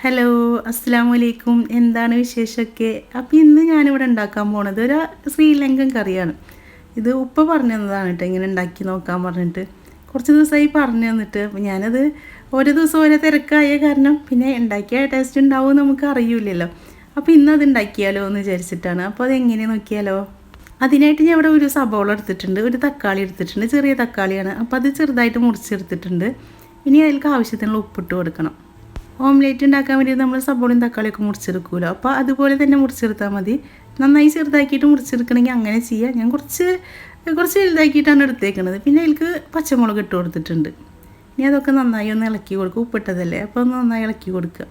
Hello അസ്സാം വലൈക്കും എന്താണ് വിശേഷമൊക്കെ? അപ്പോൾ ഇന്ന് ഞാനിവിടെ ഉണ്ടാക്കാൻ പോണത് ഒരു ശ്രീലങ്കൻ കറിയാണ്. ഇത് ഉപ്പ പറഞ്ഞു തന്നതാണ് കേട്ടോ ഇങ്ങനെ ഉണ്ടാക്കി നോക്കാൻ പറഞ്ഞിട്ട്. കുറച്ച് ദിവസമായി പറഞ്ഞു തന്നിട്ട് അപ്പോൾ ഞാനത് ഓരോ ദിവസം ഓരോ തിരക്കായ കാരണം പിന്നെ ഉണ്ടാക്കിയ ടേസ്റ്റ് ഉണ്ടാവും നമുക്ക് അറിയില്ലല്ലോ. അപ്പോൾ അത് ഉണ്ടാക്കിയാലോ എന്ന് വിചാരിച്ചിട്ടാണ്. അപ്പോൾ അത് എങ്ങനെ നോക്കിയാലോ? അതിനായിട്ട് ഞാൻ ഇവിടെ ഒരു സബോള എടുത്തിട്ടുണ്ട് ഒരു തക്കാളി എടുത്തിട്ടുണ്ട് ചെറിയ തക്കാളിയാണ്. അപ്പോൾ അത് ചെറുതായിട്ട് മുറിച്ചെടുത്തിട്ടുണ്ട്. ഇനി അതിലേക്ക് ആവശ്യത്തിനുള്ള ഉപ്പിട്ട് കൊടുക്കണം. ഓംലേറ്റ് ഉണ്ടാക്കാൻ വേണ്ടി നമ്മൾ സബോളയും തക്കാളിയൊക്കെ മുറിച്ചെടുക്കുമല്ലോ അപ്പോൾ അതുപോലെ തന്നെ മുറിച്ചെടുത്താൽ മതി. നന്നായി ചെറുതാക്കിയിട്ട് മുറിച്ചെടുക്കണമെങ്കിൽ അങ്ങനെ ചെയ്യാം. ഞാൻ കുറച്ച് കുറച്ച് വലുതാക്കിയിട്ടാണ് എടുത്തേക്കുന്നത് പിന്നെ അതിൽക്ക് പച്ചമുളക് ഇട്ട് കൊടുത്തിട്ടുണ്ട്. ഇനി അതൊക്കെ നന്നായി ഒന്ന് ഇളക്കി കൊടുക്കുക. ഉപ്പിട്ടതല്ലേ? അപ്പോൾ ഒന്ന് നന്നായി ഇളക്കി കൊടുക്കുക.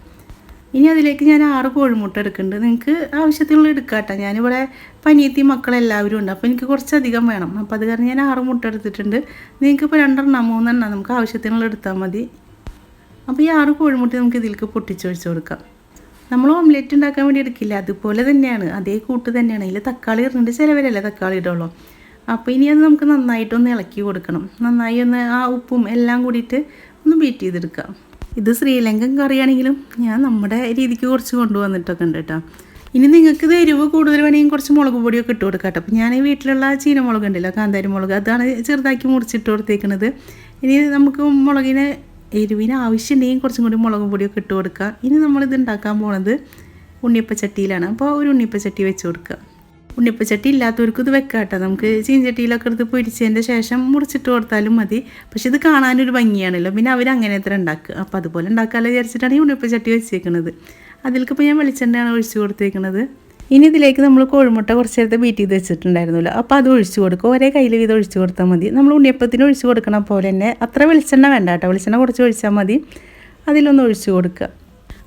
ഇനി അതിലേക്ക് ഞാൻ ആറ് കോഴിമുട്ട എടുക്കുന്നുണ്ട്. നിങ്ങൾക്ക് ആവശ്യത്തിനുള്ള എടുക്കാട്ടോ. ഞാനിവിടെ പനിയത്തി മക്കളെല്ലാവരും ഉണ്ട്. അപ്പോൾ എനിക്ക് കുറച്ചധികം വേണം. അപ്പോൾ അത് കാരണം ഞാൻ ആറ് മുട്ട എടുത്തിട്ടുണ്ട്. നിങ്ങൾക്ക് ഇപ്പോൾ രണ്ടെണ്ണം മൂന്നെണ്ണം നമുക്ക് ആവശ്യത്തിനുള്ള എടുത്താൽ മതി. അപ്പോൾ ഈ ആറ് കോഴിമുട്ട നമുക്ക് ഇതിലേക്ക് പൊട്ടിച്ചൊഴിച്ച് കൊടുക്കാം. നമ്മൾ ഓംലെറ്റ് ഉണ്ടാക്കാൻ വേണ്ടി എടുക്കില്ല. അതുപോലെ തന്നെയാണ്. അതേ കൂട്ട് തന്നെയാണ്. അതിൽ തക്കാളി ഇടുന്നുണ്ട് ചിലവരല്ല തക്കാളി ഇടുള്ളൂ. അപ്പോൾ ഇനി അത് നമുക്ക് നന്നായിട്ടൊന്ന് ഇളക്കി കൊടുക്കണം. നന്നായി ഒന്ന് ആ ഉപ്പും എല്ലാം കൂടിയിട്ട് ഒന്ന് ബീറ്റ് ചെയ്തെടുക്കാം. ഇത് ശ്രീലങ്കൻ കറിയാണെങ്കിലും ഞാൻ നമ്മുടെ രീതിക്ക് കുറച്ച് കൊണ്ടുവന്നിട്ടൊക്കെ ഉണ്ട് കേട്ടോ. ഇനി നിങ്ങൾക്ക് ഇത് എരിവ് കൂടുതൽ വേണമെങ്കിൽ കുറച്ച് മുളക് പൊടിയൊക്കെ ഇട്ട് കൊടുക്കാം കേട്ടോ. അപ്പോൾ ഞാൻ വീട്ടിലുള്ള ചീനമുളക് ഉണ്ടല്ലോ കാന്താരി മുളക് അതാണ് ചെറുതാക്കി മുറിച്ചിട്ട് കൊടുത്തേക്കുന്നത് ഇനി നമുക്ക് മുളകിന് എരിവിന് ആവശ്യമുണ്ടെങ്കിൽ കുറച്ചും കൂടി മുളക് പൊടിയൊക്കെ ഇട്ട് കൊടുക്കുക. ഇനി നമ്മളിത് ഉണ്ടാക്കാൻ പോണത് ഉണ്ണിയപ്പച്ചട്ടിയിലാണ് അപ്പോൾ ഒരു ഉണ്ണിയപ്പച്ചട്ടി വെച്ച് കൊടുക്കുക. ഉണ്ണിപ്പച്ചട്ടി ഇല്ലാത്തവർക്ക് ഇത് വെക്കാം കേട്ടോ. നമുക്ക് ചീഞ്ചട്ടിയിലൊക്കെ എടുത്ത് പൊരിച്ചതിന്റെ ശേഷം മുറിച്ചിട്ട് കൊടുത്താലും മതി. പക്ഷെ ഇത് കാണാനൊരു ഭംഗിയാണല്ലോ. പിന്നെ അവർ അങ്ങനെ എത്ര ഉണ്ടാക്കുക. അപ്പോൾ അതുപോലെ ഉണ്ടാക്കാമല്ലോ വിചാരിച്ചിട്ടാണ് ഈ ഉണ്ണിപ്പച്ചട്ടി വെച്ചേക്കുന്നത് അതിലേക്ക് ഇപ്പോൾ ഞാൻ വെളിച്ചെണ്ണയാണ് ഒഴിച്ച് കൊടുത്തേക്കുന്നത് ഇനി ഇതിലേക്ക് നമ്മൾ കോഴിമുട്ട കുറച്ച് നേരത്തെ ബീറ്റ് ചെയ്ത് വെച്ചിട്ടുണ്ടായിരുന്നല്ലോ. അപ്പോൾ അത് ഒഴിച്ചു കൊടുക്കുക. ഒരേ കയ്യിൽ വീതം ഒഴിച്ചു കൊടുത്താൽ മതി. നമ്മൾ ഉണ്ണിയപ്പത്തിന് ഒഴിച്ചു കൊടുക്കണ പോലെ തന്നെ അത്ര വെളിച്ചെണ്ണ വേണ്ട കേട്ടോ. വെളിച്ചെണ്ണ കുറച്ച് ഒഴിച്ചാൽ മതി. അതിലൊന്ന് ഒഴിച്ചു കൊടുക്കുക.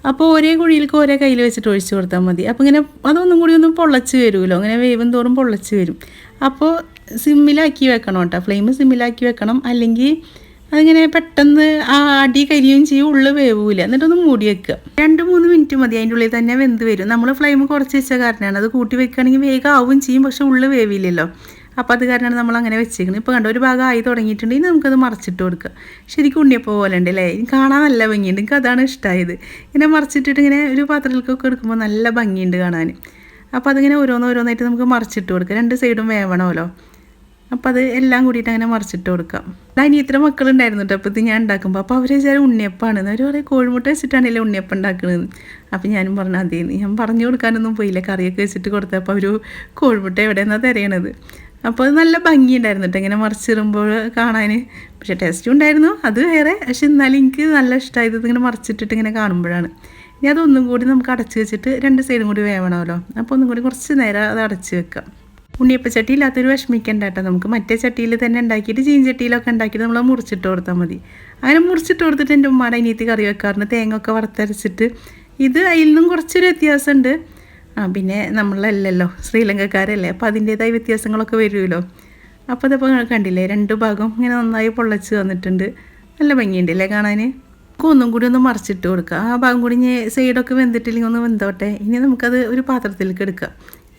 അപ്പോൾ ഒരേ കുഴിയിലേക്ക് ഒരേ കയ്യിൽ വെച്ചിട്ട് ഒഴിച്ചു കൊടുത്താൽ മതി. അപ്പോൾ ഇങ്ങനെ അതൊന്നും കൂടി ഒന്നും പൊള്ളച്ച് വരുമല്ലോ. അങ്ങനെ വേവും തോറും പൊള്ളച്ച് വരും. അപ്പോൾ സിമ്മിലാക്കി വെക്കണം കേട്ടോ. ഫ്ലെയിം സിമ്മിലാക്കി വെക്കണം. അല്ലെങ്കിൽ അതിങ്ങനെ പെട്ടെന്ന് ആ അടി കരിയും ചെയ്യും ഉള്ളു വേവൂല. എന്നിട്ടൊന്ന് മൂടി വെക്കുക. രണ്ട് മൂന്ന് മിനിറ്റ് മതി അതിന്റെ ഉള്ളിൽ തന്നെ വെന്ത് വരും. നമ്മൾ ഫ്ലെയിം കുറച്ച് വെച്ച കാരണമാണ് അത് കൂട്ടി വെക്കുകയാണെങ്കിൽ വേഗം ആവും ചെയ്യും പക്ഷെ ഉള്ളു വേവില്ലല്ലോ. അപ്പോൾ അത് കാരണമാണ് നമ്മൾ അങ്ങനെ വെച്ചേക്കുന്നത് ഇപ്പോൾ കണ്ട ഒരു ഭാഗം ആയി തുടങ്ങിയിട്ടുണ്ടെങ്കിൽ നമുക്കത് മറച്ചിട്ട് കൊടുക്കുക ശരിക്കും ഉണ്ണിയപ്പോൾ പോലെ ഉണ്ട് അല്ലേ? കാണാൻ നല്ല ഭംഗിയുണ്ട്. എനിക്ക് അതാണ് ഇഷ്ടമായത് ഇങ്ങനെ മറച്ചിട്ടിട്ട് ഇങ്ങനെ ഒരു പാത്രത്തിലേക്കൊക്കെ എടുക്കുമ്പോൾ നല്ല ഭംഗിയുണ്ട് കാണാൻ. അപ്പോൾ അതിങ്ങനെ ഓരോന്നോരോന്നായിട്ട് നമുക്ക് മറിച്ചിട്ട് കൊടുക്കുക രണ്ട് സൈഡും വേവണമല്ലോ. അപ്പോൾ അത് എല്ലാം കൂടിയിട്ട് അങ്ങനെ മറിച്ചിട്ട് കൊടുക്കാം. അനിയത്ര മക്കളുണ്ടായിരുന്നു കേട്ടോ അപ്പോൾ ഇത് ഞാൻ ഉണ്ടാക്കുമ്പോൾ അപ്പോൾ അവർ വിചാരം ഉണ്ണിയപ്പാണ്. അവർ പറയും കോഴിമുട്ട വെച്ചിട്ടാണല്ലേ ഉണ്ണിയപ്പം ഉണ്ടാക്കുന്നത് അപ്പോൾ ഞാനും പറഞ്ഞു അതേ ഞാൻ പറഞ്ഞു കൊടുക്കാനൊന്നും പോയില്ല. കറിയൊക്കെ വെച്ചിട്ട് കൊടുത്തപ്പോൾ അവർ കോഴിമുട്ട എവിടെയെന്നാണ് തിരയണത്? അപ്പോൾ അത് നല്ല ഭംഗിയുണ്ടായിരുന്നു കേട്ടോ ഇങ്ങനെ മറിച്ചിടുമ്പോൾ കാണാൻ പക്ഷേ ടേസ്റ്റും ഉണ്ടായിരുന്നു. അത് വേറെ. പക്ഷെ എന്നാലും എനിക്ക് നല്ല ഇഷ്ടമായത് ഇങ്ങനെ മറിച്ചിട്ടിട്ട് ഇങ്ങനെ കാണുമ്പോഴാണ്. ഇനി അതൊന്നും കൂടി നമുക്ക് അടച്ച് വെച്ചിട്ട് രണ്ട് സൈഡും കൂടി വേവണമല്ലോ. അപ്പോൾ ഒന്നും കൂടി കുറച്ച് നേരം അത് അടച്ച് വെക്കാം. ഉണ്ണിയപ്പച്ചട്ടി ഇല്ലാത്തൊരു വിഷമിക്കണ്ട കേട്ടോ. നമുക്ക് മറ്റേ ചട്ടിയിൽ തന്നെ ഉണ്ടാക്കിയിട്ട് ചീഞ്ചട്ടിയിലൊക്കെ ഉണ്ടാക്കിയിട്ട് നമ്മൾ മുറിച്ചിട്ട് കൊടുത്താൽ മതി. അങ്ങനെ മുറിച്ചിട്ട് കൊടുത്തിട്ട് എന്റെ ഉമ്മയുടെ അനിയത്തി കറി വെക്കാറുണ്ട്. തേങ്ങ ഒക്കെ വറുത്തരച്ചിട്ട്. ഇത് അതിൽ നിന്നും കുറച്ചൊരു വ്യത്യാസമുണ്ട്. ആ പിന്നെ നമ്മളല്ലല്ലോ ശ്രീലങ്കക്കാരല്ലേ. അപ്പോൾ അതിന്റേതായ വ്യത്യാസങ്ങളൊക്കെ വരുമല്ലോ. അപ്പോൾ അതിപ്പോൾ കണ്ടില്ലേ രണ്ട് ഭാഗം ഇങ്ങനെ നന്നായി പൊള്ളച്ച് വന്നിട്ടുണ്ട്. നല്ല ഭംഗിയുണ്ട് അല്ലേ കാണാൻ? ഒന്നും കൂടി ഒന്ന് മറിച്ചിട്ട് കൊടുക്കുക ആ ഭാഗം കൂടി ഇനി സൈഡൊക്കെ വെന്തിട്ടില്ലെങ്കിൽ ഒന്ന് വെന്തോട്ടെ. ഇനി നമുക്കത് ഒരു പാത്രത്തിലേക്ക് എടുക്കാം.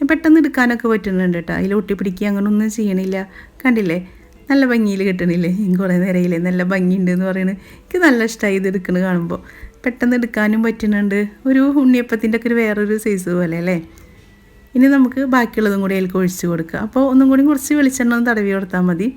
പെട്ടെന്ന് എടുക്കാനൊക്കെ പറ്റുന്നുണ്ട് കേട്ടോ. അതിൽ ഒട്ടിപ്പിടിക്കുക അങ്ങനെ ഒന്നും ചെയ്യണില്ല. കണ്ടില്ലേ? നല്ല ഭംഗിയിൽ കിട്ടണില്ലേ? കുറേ നേരയില്ലേ? നല്ല ഭംഗിയുണ്ട് എന്ന് പറയുന്നത് എനിക്ക് നല്ല ഇഷ്ടമായി ഇത് എടുക്കുന്നത് കാണുമ്പോൾ. പെട്ടെന്ന് എടുക്കാനും പറ്റുന്നുണ്ട്. ഒരു ഉണ്ണിയപ്പത്തിന്റെ ഒക്കെ ഒരു വേറൊരു സൈസ് പോലെ അല്ലേ? ഇനി നമുക്ക് ബാക്കിയുള്ളതും കൂടി അതിലേക്ക് ഒഴിച്ച് കൊടുക്കുക. അപ്പോൾ ഒന്നും കൂടി കുറച്ച് വെളിച്ചെണ്ണ ഒന്ന് തടവി കൊടുത്താൽ മതി.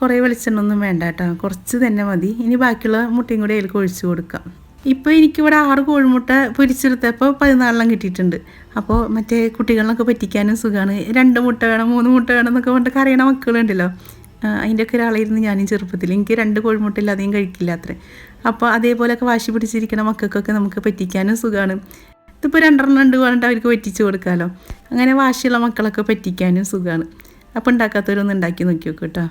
കുറേ വെളിച്ചെണ്ണ ഒന്നും വേണ്ട കേട്ടോ. കുറച്ച് തന്നെ മതി. ഇനി ബാക്കിയുള്ള മുട്ടയും കൂടി അതിലേക്ക് ഒഴിച്ച് കൊടുക്കാം. ഇപ്പോൾ എനിക്കിവിടെ ആറ് കോഴിമുട്ട പൊരിച്ചെടുത്തപ്പോൾ പതിനാലെണ്ണം കിട്ടിയിട്ടുണ്ട്. അപ്പോൾ മറ്റേ കുട്ടികളിലൊക്കെ പറ്റിക്കാനും സുഖമാണ് രണ്ട് മുട്ട വേണം മൂന്ന് മുട്ട വേണം എന്നൊക്കെ പറഞ്ഞിട്ട് കറിയണ മക്കളുണ്ടല്ലോ. അതിന്റെയൊക്കെ ഒരാളായിരുന്നു ഞാനും ചെറുപ്പത്തിൽ. എനിക്ക് രണ്ട് കോഴിമുട്ട ഇല്ലാതെയും കഴിക്കില്ല അത്രേ. അപ്പോൾ അതേപോലെയൊക്കെ വാശി പിടിച്ചിരിക്കുന്ന മക്കൾക്കൊക്കെ നമുക്ക് പറ്റിക്കാനും സുഖമാണ് ഇതിപ്പോൾ രണ്ടെണ്ണം രണ്ട് പറഞ്ഞിട്ട് അവർക്ക് പറ്റിച്ച് കൊടുക്കാമല്ലോ അങ്ങനെ വാശിയുള്ള മക്കളൊക്കെ പറ്റിക്കാനും സുഖമാണ് അപ്പോൾ ഉണ്ടാക്കാത്തവരൊന്നും ഉണ്ടാക്കി നോക്കി നോക്കൂ കേട്ടോ.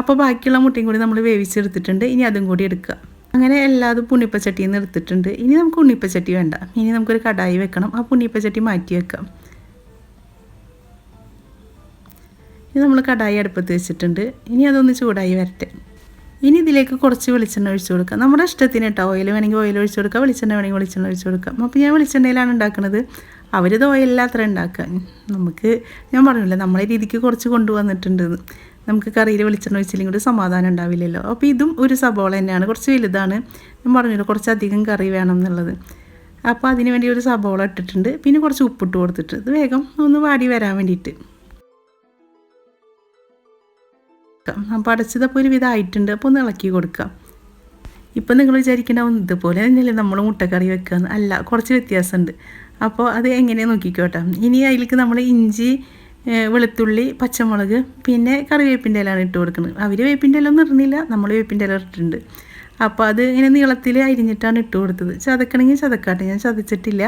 അപ്പോൾ ബാക്കിയുള്ള മുട്ടയും കൂടി നമ്മൾ വേവിച്ചെടുത്തിട്ടുണ്ട്. ഇനി അതും കൂടി എടുക്കുക. അങ്ങനെ എല്ലാതും പുണ്ണിപ്പച്ചട്ടിയിൽ നിന്ന് എടുത്തിട്ടുണ്ട്. ഇനി നമുക്ക് ഉണ്ണിപ്പച്ചട്ടി വേണ്ട. ഇനി നമുക്കൊരു കടായി വെക്കണം. ആ പുണ്ണിപ്പച്ചട്ടി മാറ്റി വെക്കാം. ഇനി നമ്മൾ കടായി അടുപ്പത്ത് വെച്ചിട്ടുണ്ട്. ഇനി അതൊന്ന് ചൂടായി വരട്ടെ. ഇനി ഇതിലേക്ക് കുറച്ച് വെളിച്ചെണ്ണ ഒഴിച്ചു കൊടുക്കാം. നമ്മുടെ ഇഷ്ടത്തിന് കേട്ടോ ഓയിൽ വേണമെങ്കിൽ ഓയിൽ ഒഴിച്ചു കൊടുക്കാം. വെളിച്ചെണ്ണ വേണമെങ്കിൽ വെളിച്ചെണ്ണ ഒഴിച്ചു കൊടുക്കാം. അപ്പോൾ ഞാൻ വെളിച്ചെണ്ണയിലാണ് ഉണ്ടാക്കുന്നത് അവരിത് ഓയിലിൽ അത്ര ഉണ്ടാക്കാൻ. നമുക്ക് ഞാൻ പറഞ്ഞില്ല നമ്മളെ രീതിക്ക് കുറച്ച് കൊണ്ടുവന്നിട്ടുണ്ടെന്ന് നമുക്ക് കറിയിൽ വെളിച്ചെണ്ണ ഒഴിച്ചില്ലെങ്കിൽ ഒരു സമാധാനം ഉണ്ടാവില്ലല്ലോ. അപ്പോൾ ഇതും ഒരു സബോള തന്നെയാണ്. കുറച്ച് വലുതാണ്. ഞാൻ പറഞ്ഞല്ലോ കുറച്ചധികം കറി വേണം എന്നുള്ളത്. അപ്പോൾ അതിന് വേണ്ടി ഒരു സബോള ഇട്ടിട്ടുണ്ട്. പിന്നെ കുറച്ച് ഉപ്പിട്ട് കൊടുത്തിട്ട് ഇത് വേഗം ഒന്ന് വാടി വരാൻ വേണ്ടിയിട്ട്. അപ്പോൾ അടച്ചതപ്പോൾ ഒരു വിധമായിട്ടുണ്ട് അപ്പോൾ ഒന്ന് ഇളക്കി കൊടുക്കാം. ഇപ്പം നിങ്ങൾ വിചാരിക്കേണ്ടാവും ഇതുപോലെ തന്നെയല്ലേ നമ്മൾ മുട്ടക്കറി വെക്കുക. അല്ല കുറച്ച് വ്യത്യാസമുണ്ട്. അപ്പോൾ അത് എങ്ങനെയാണ് നോക്കിക്കോട്ടെ. ഇനി അതിലേക്ക് നമ്മൾ ഇഞ്ചി വെളുത്തുള്ളി പച്ചമുളക് പിന്നെ കറിവേപ്പിന്റെ ഇലയാണ് ഇട്ട് കൊടുക്കുന്നത്. അവർ വേപ്പിന്റെ ഇല ഒന്നും നമ്മൾ വേപ്പിന്റെ ഇല ഇട്ടിട്ടുണ്ട്. അപ്പോൾ അത് ഇങ്ങനെ നീളത്തിൽ അരിഞ്ഞിട്ടാണ് ഇട്ട് കൊടുത്തത്. ചതക്കണമെങ്കിൽ ചതക്കാട്ടെ ഞാൻ ചതച്ചിട്ടില്ല.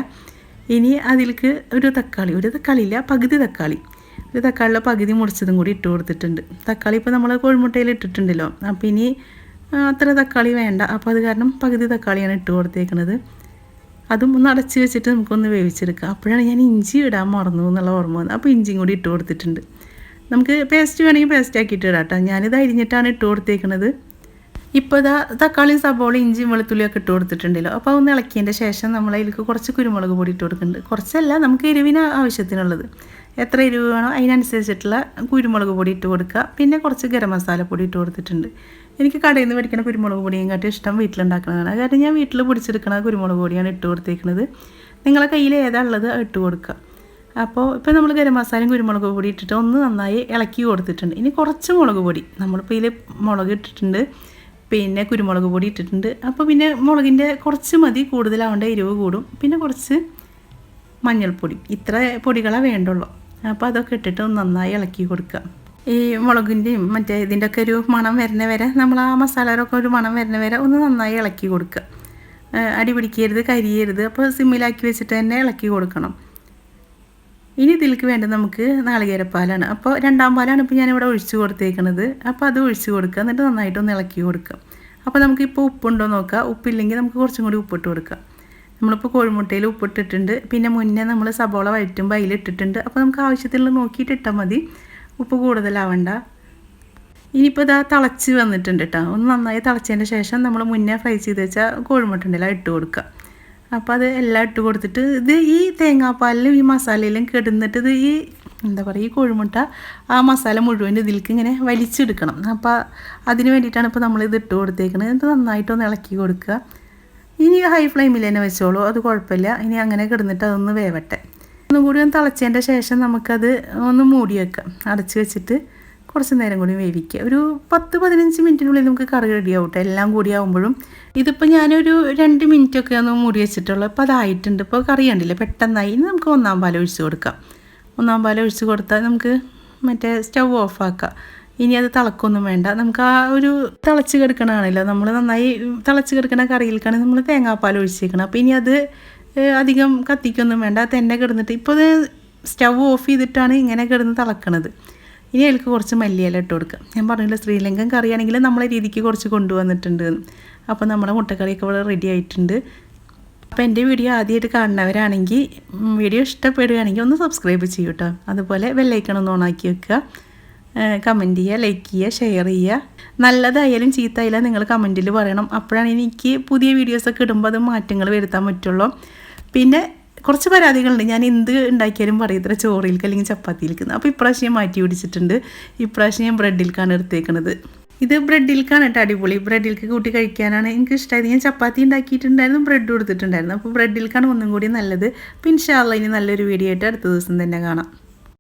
ഇനി അതിലേക്ക് ഒരു തക്കാളി ഒരു തക്കാളി ഇല്ല പകുതി തക്കാളി. ഒരു തക്കാളിയുടെ പകുതി മുറിച്ചതും കൂടി ഇട്ട് കൊടുത്തിട്ടുണ്ട്. തക്കാളി ഇപ്പോൾ നമ്മൾ കോഴിമുട്ടയിൽ ഇട്ടിട്ടുണ്ടല്ലോ. അപ്പോൾ ഇനി അത്ര തക്കാളി വേണ്ട. അപ്പോൾ അത് കാരണം പകുതി തക്കാളിയാണ് ഇട്ട് കൊടുത്തേക്കുന്നത് അതും ഒന്ന് അടച്ച് വെച്ചിട്ട് നമുക്കൊന്ന് വേവിച്ചെടുക്കാം. അപ്പോഴാണ് ഞാൻ ഇഞ്ചി ഇടാൻ മറന്നു എന്നുള്ള ഓർമ്മ വന്നത്. അപ്പോൾ ഇഞ്ചിയും കൂടി ഇട്ട് കൊടുത്തിട്ടുണ്ട്. നമുക്ക് പേസ്റ്റ് വേണമെങ്കിൽ പേസ്റ്റ് ആക്കിയിട്ട് ഇടാം കേട്ടോ. ഞാനിത് അരിഞ്ഞിട്ടാണ് ഇട്ട് കൊടുത്തേക്കുന്നത് ഇപ്പോൾ ഇതാ തക്കാളിയും സബോള ഇഞ്ചിയും വെളുത്തുള്ളിയൊക്കെ ഇട്ട് കൊടുത്തിട്ടുണ്ടല്ലോ. അപ്പോൾ ഒന്ന് ഇളക്കിയതിന്റെ ശേഷം നമ്മൾ അതിലേക്ക് കുറച്ച് കുരുമുളക് പൊടി ഇട്ട് കൊടുക്കുന്നുണ്ട്. കുറച്ചല്ല നമുക്ക് എരിവിന് ആവശ്യത്തിനുള്ളത്. എത്ര എരിവ് വേണോ അതിനനുസരിച്ചിട്ടുള്ള കുരുമുളക് പൊടി ഇട്ട് കൊടുക്കുക. പിന്നെ കുറച്ച് ഗരം മസാല പൊടി ഇട്ട് കൊടുത്തിട്ടുണ്ട്. എനിക്ക് കടയിൽ നിന്ന് മേടിക്കുന്ന കുരുമുളക് പൊടിയും കാട്ടി ഇഷ്ടം വീട്ടിലുണ്ടാക്കുന്നതാണ് കാരണം ഞാൻ വീട്ടിൽ പൊടിച്ചെടുക്കുന്ന കുരുമുളക് പൊടിയാണ് ഇട്ട് കൊടുത്തേക്കുന്നത് നിങ്ങളെ കയ്യിൽ ഏതാ ഉള്ളത് അത് ഇട്ട് കൊടുക്കുക അപ്പോൾ ഇപ്പോൾ നമ്മൾ ഗരം മസാലയും കുരുമുളക് പൊടി ഇട്ടിട്ട് ഒന്ന് നന്നായി ഇളക്കി കൊടുത്തിട്ടുണ്ട്. ഇനി കുറച്ച് മുളക് പൊടി. നമ്മളിപ്പോൾ ഇതിൽ മുളക് ഇട്ടിട്ടുണ്ട് പിന്നെ കുരുമുളക് പൊടി ഇട്ടിട്ടുണ്ട്. അപ്പോൾ പിന്നെ മുളകിന്റെ കുറച്ച് മതി കൂടുതലാവേണ്ട എരിവ് കൂടും. പിന്നെ കുറച്ച് മഞ്ഞൾപ്പൊടി. ഇത്ര പൊടികളെ വേണ്ടുള്ളൂ. അപ്പോൾ അതൊക്കെ ഇട്ടിട്ട് ഒന്ന് നന്നായി ഇളക്കി കൊടുക്കുക ഈ മുളകിന്റെയും മറ്റേ ഇതിന്റെ ഒക്കെ ഒരു മണം വരുന്ന വരെ നമ്മൾ ആ മസാലയൊക്കെ ഒരു മണം വരുന്ന വരെ ഒന്ന് നന്നായി ഇളക്കി കൊടുക്കുക. അടി പിടിക്കരുത് കരിയരുത്. അപ്പോൾ സിമ്മിലാക്കി വെച്ചിട്ട് തന്നെ ഇളക്കി കൊടുക്കണം. ഇനി ഇതിലേക്ക് വേണ്ടത് നമുക്ക് നാളികേരപ്പാലാണ്. അപ്പോൾ രണ്ടാം പാലാണ് ഇപ്പോൾ ഞാനിവിടെ ഒഴിച്ചു കൊടുത്തേക്കണത്. അപ്പോൾ അത് ഒഴിച്ചു കൊടുക്കുക. എന്നിട്ട് നന്നായിട്ടൊന്ന് ഇളക്കി കൊടുക്കുക. അപ്പോൾ നമുക്ക് നമുക്കിപ്പോൾ ഉപ്പുണ്ടോ നോക്കുക ഉപ്പില്ലെങ്കിൽ നമുക്ക് കുറച്ചും കൂടി ഉപ്പിട്ട് കൊടുക്കാം. നമ്മളിപ്പോൾ കോഴിമുട്ടയിൽ ഉപ്പിട്ടിട്ടുണ്ട്. പിന്നെ മുന്നേ നമ്മൾ സബോള വഴറ്റുമ്പോൾ അതിലിട്ടിട്ടുണ്ട്. അപ്പോൾ നമുക്ക് ആവശ്യത്തിനുള്ള നോക്കിയിട്ട് ഇട്ടാൽ മതി. ഉപ്പ് കൂടുതലാവണ്ട. ഇനിയിപ്പോൾ ഇതാ തിളച്ച് വന്നിട്ടുണ്ട് കേട്ടോ ഒന്ന് നന്നായി തിളച്ചതിന് ശേഷം നമ്മൾ മുന്നേ ഫ്രൈ ചെയ്ത് വെച്ചാൽ കോഴിമുട്ടുണ്ടല്ലോ ഇട്ട് കൊടുക്കുക അപ്പോൾ അത് എല്ലാം ഇട്ട് കൊടുത്തിട്ട് ഇത് ഈ തേങ്ങാപ്പാലിലും ഈ മസാലയിലും കിടന്നിട്ട് ഇത് ഈ എന്താ പറയുക ഈ കോഴിമുട്ട ആ മസാല മുഴുവൻ ഇതിലേക്ക് ഇങ്ങനെ വലിച്ചെടുക്കണം. അപ്പോൾ അതിന് വേണ്ടിയിട്ടാണ് ഇപ്പോൾ നമ്മൾ ഇത് ഇട്ട് കൊടുത്തേക്കുന്നത് നന്നായിട്ട് നന്നായിട്ടൊന്ന് ഇളക്കി കൊടുക്കുക ഇനി ഹൈ ഫ്ലെയിമിൽ തന്നെ വെച്ചോളൂ. അത് കുഴപ്പമില്ല. ഇനി അങ്ങനെ കിടന്നിട്ട് അതൊന്ന് വേവട്ടെ. ഒന്നും കൂടി ഒന്ന് തിളച്ചതിന്റെ ശേഷം നമുക്കത് ഒന്ന് മൂടി വെക്കാം. അടച്ച് വെച്ചിട്ട് കുറച്ച് നേരം കൂടി വേവിക്കുക. ഒരു പത്ത് പതിനഞ്ച് മിനിറ്റിനുള്ളിൽ നമുക്ക് കറി റെഡിയാവും കേട്ടോ എല്ലാം കൂടി ആവുമ്പോഴും ഇതിപ്പോൾ ഞാനൊരു രണ്ട് മിനിറ്റൊക്കെ ഒന്ന് മൂടി വെച്ചിട്ടുള്ളൂ. അപ്പോൾ അതായിട്ടുണ്ട്. ഇപ്പോൾ കറി കണ്ടില്ല? പെട്ടെന്നായി. ഇനി നമുക്ക് ഒന്നാം പാൽ ഒഴിച്ച് കൊടുക്കാം. ഒന്നാം പാൽ ഒഴിച്ച് കൊടുത്താൽ നമുക്ക് മറ്റേ സ്റ്റൗ ഓഫാക്കാം ഇനി അത് തിളക്കൊന്നും വേണ്ട. നമുക്ക് ആ ഒരു തിളച്ച് കിടക്കണതാണല്ലോ നമ്മൾ നന്നായി തിളച്ച് കിടക്കണ കറിയിലേക്കാണ് നമ്മൾ തേങ്ങാപ്പാൽ ഒഴിച്ചേക്കണം അപ്പോൾ ഇനി അത് അധികം കത്തിക്കൊന്നും വേണ്ട. തന്നെ കിടന്നിട്ട് ഇപ്പോൾ സ്റ്റൗ ഓഫ് ചെയ്തിട്ടാണ് ഇങ്ങനെ കിടന്ന് തിളക്കണത്. ഇനി അതിലേക്ക് കുറച്ച് മല്ലിയില ഇട്ട് കൊടുക്കുക ഞാൻ പറഞ്ഞില്ല ശ്രീലങ്കൻ കറിയാണെങ്കിൽ നമ്മളെ രീതിക്ക് കുറച്ച് കൊണ്ടുവന്നിട്ടുണ്ട് അപ്പോൾ നമ്മുടെ മുട്ടക്കറിയൊക്കെ ഇവിടെ റെഡി ആയിട്ടുണ്ട്. അപ്പോൾ എന്റെ വീഡിയോ ആദ്യമായിട്ട് കാണുന്നവരാണെങ്കിൽ വീഡിയോ ഇഷ്ടപ്പെടുകയാണെങ്കിൽ ഒന്ന് സബ്സ്ക്രൈബ് ചെയ്യൂ കേട്ടോ അതുപോലെ ബെല്ലൈക്കൺ ഒന്ന് ഓണാക്കി വെക്കുക. കമന്റ് ചെയ്യുക ലൈക്ക് ചെയ്യുക ഷെയർ ചെയ്യുക. നല്ലതായാലും ചീത്തയായാലും നിങ്ങൾ കമന്റിൽ പറയണം. അപ്പോഴാണ് എനിക്ക് പുതിയ വീഡിയോസൊക്കെ ഇടുമ്പോൾ അത് മാറ്റങ്ങൾ വരുത്താൻ പറ്റുള്ളൂ. പിന്നെ കുറച്ച് പരാതികളുണ്ട്. ഞാൻ എന്ത് ഉണ്ടാക്കിയാലും പറയത്ര ചോറിലേക്ക് അല്ലെങ്കിൽ ചപ്പാത്തിയിലേക്ക് അപ്പോൾ ഇപ്രാവശ്യം മാറ്റി പിടിച്ചിട്ടുണ്ട്. ഇപ്രാവശ്യം ഞാൻ ബ്രെഡിലേക്കാണ് എടുത്തേക്കണത്. ഇത് ബ്രെഡിൽക്കാണ് കേട്ടോ അടിപൊളി. ബ്രെഡിൽക്ക് കൂട്ടി കഴിക്കാനാണ് എനിക്ക് ഇഷ്ടമായത് ഞാൻ ചപ്പാത്തി ഉണ്ടാക്കിയിട്ടുണ്ടായിരുന്നു ബ്രെഡ് കൊടുത്തിട്ടുണ്ടായിരുന്നു. അപ്പോൾ ബ്രെഡിൽക്കാണ് ഒന്നും കൂടി നല്ലത്. അപ്പോൾ ഇൻഷാല്ല ഇനി നല്ലൊരു വീഡിയോ ആയിട്ട് അടുത്ത ദിവസം തന്നെ കാണാം.